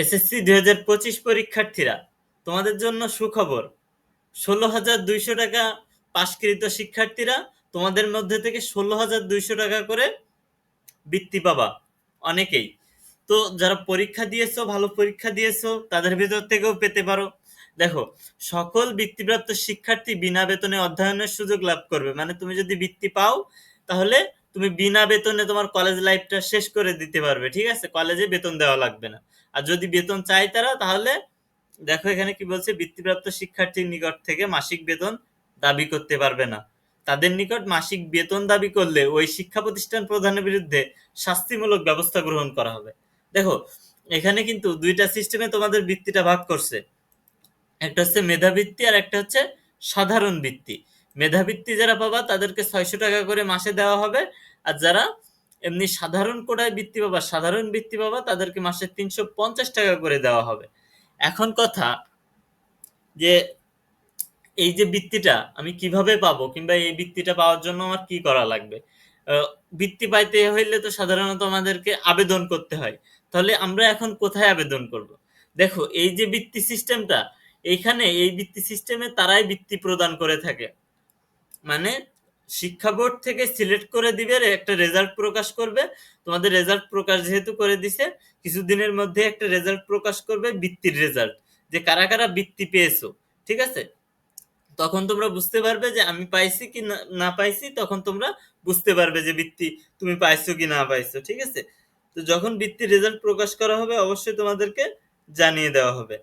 SSC দুই হাজার পঁচিশ পরীক্ষার্থীরা, তোমাদের জন্য সুখবর, ষোলো হাজার দুইশো টাকা পাশকৃত শিক্ষার্থীরা, তোমাদের মধ্যে থেকে ষোলো হাজার দুইশো টাকা করে বৃত্তি পাবা, অনেকেই। তো যারা পরীক্ষা দিয়েছ, ভালো পরীক্ষা দিয়েছ, তাদের ভেতর থেকেও পেতে পারো। দেখো, সকল বৃত্তিপ্রাপ্ত শিক্ষার্থী বিনা বেতনে অধ্যয়নের সুযোগ লাভ করবে। মানে তুমি যদি বৃত্তি পাও, তাহলে তুমি বিনা বেতনে তোমার কলেজ লাইফটা শেষ করে দিতে পারবে, ঠিক আছে? কলেজে বেতন দেওয়া লাগবে না। আর যদি বেতন চাই তারা, তাহলে দেখো এখানে কি বলছে, বৃত্তিপ্রাপ্ত শিক্ষার্থীর নিকট থেকে মাসিক বেতন দাবি করতে পারবে না। তাদের নিকট মাসিক বেতন দাবি করলে ওই শিক্ষা প্রতিষ্ঠান প্রধানের বিরুদ্ধে শাস্তিমূলক ব্যবস্থা গ্রহণ করা হবে। দেখো, এখানে কিন্তু দুইটা সিস্টেমে তোমাদের বৃত্তিটা ভাগ করছে। একটা হচ্ছে মেধাবৃত্তি আর একটা হচ্ছে সাধারণ বৃত্তি। মেধাবৃত্তি যারা পাবা, তাদেরকে ছয়শো টাকা করে মাসে দেওয়া হবে। আর যারা এমনি সাধারণ কোটায় বৃত্তি পাবা, সাধারণ বৃত্তি পাবা, তাদেরকে মাসে তিনশো পঞ্চাশ টাকা করে দেওয়া হবে। এখন কথা যে, এই যে বৃত্তিটা আমি কীভাবে পাবো কিংবা এই বৃত্তিটা পাওয়ার জন্য আমার কি করা লাগবে? বৃত্তি পাইতে হইলে তো সাধারণত আমাদেরকে আবেদন করতে হয়। তাহলে আমরা এখন কোথায় আবেদন করব? দেখো, এই যে বৃত্তি সিস্টেমটা এইখানে এই বৃত্তি সিস্টেমে তারাই বৃত্তি প্রদান করে থাকে। মানে শিক্ষা বোর্ড থেকে সিলেক্ট করে দিবে, একটা রেজাল্ট প্রকাশ করবে। তোমাদের রেজাল্ট প্রকাশ যেহেতু করে দিছে, কিছুদিনের মধ্যে একটা রেজাল্ট প্রকাশ করবে, বৃত্তির রেজাল্ট, যে কারা কারা বৃত্তি পেয়েছ, ঠিক আছে? তখন তোমরা বুঝতে পারবে যে আমি পাইছি কি না- পাইছি, তখন তোমরা বুঝতে পারবে যে বৃত্তি তুমি পাইছো কি না পাইছো, ঠিক আছে? তো যখন বৃত্তির রেজাল্ট প্রকাশ করা হবে, অবশ্যই তোমাদেরকে জানিয়ে দেওয়া হবে।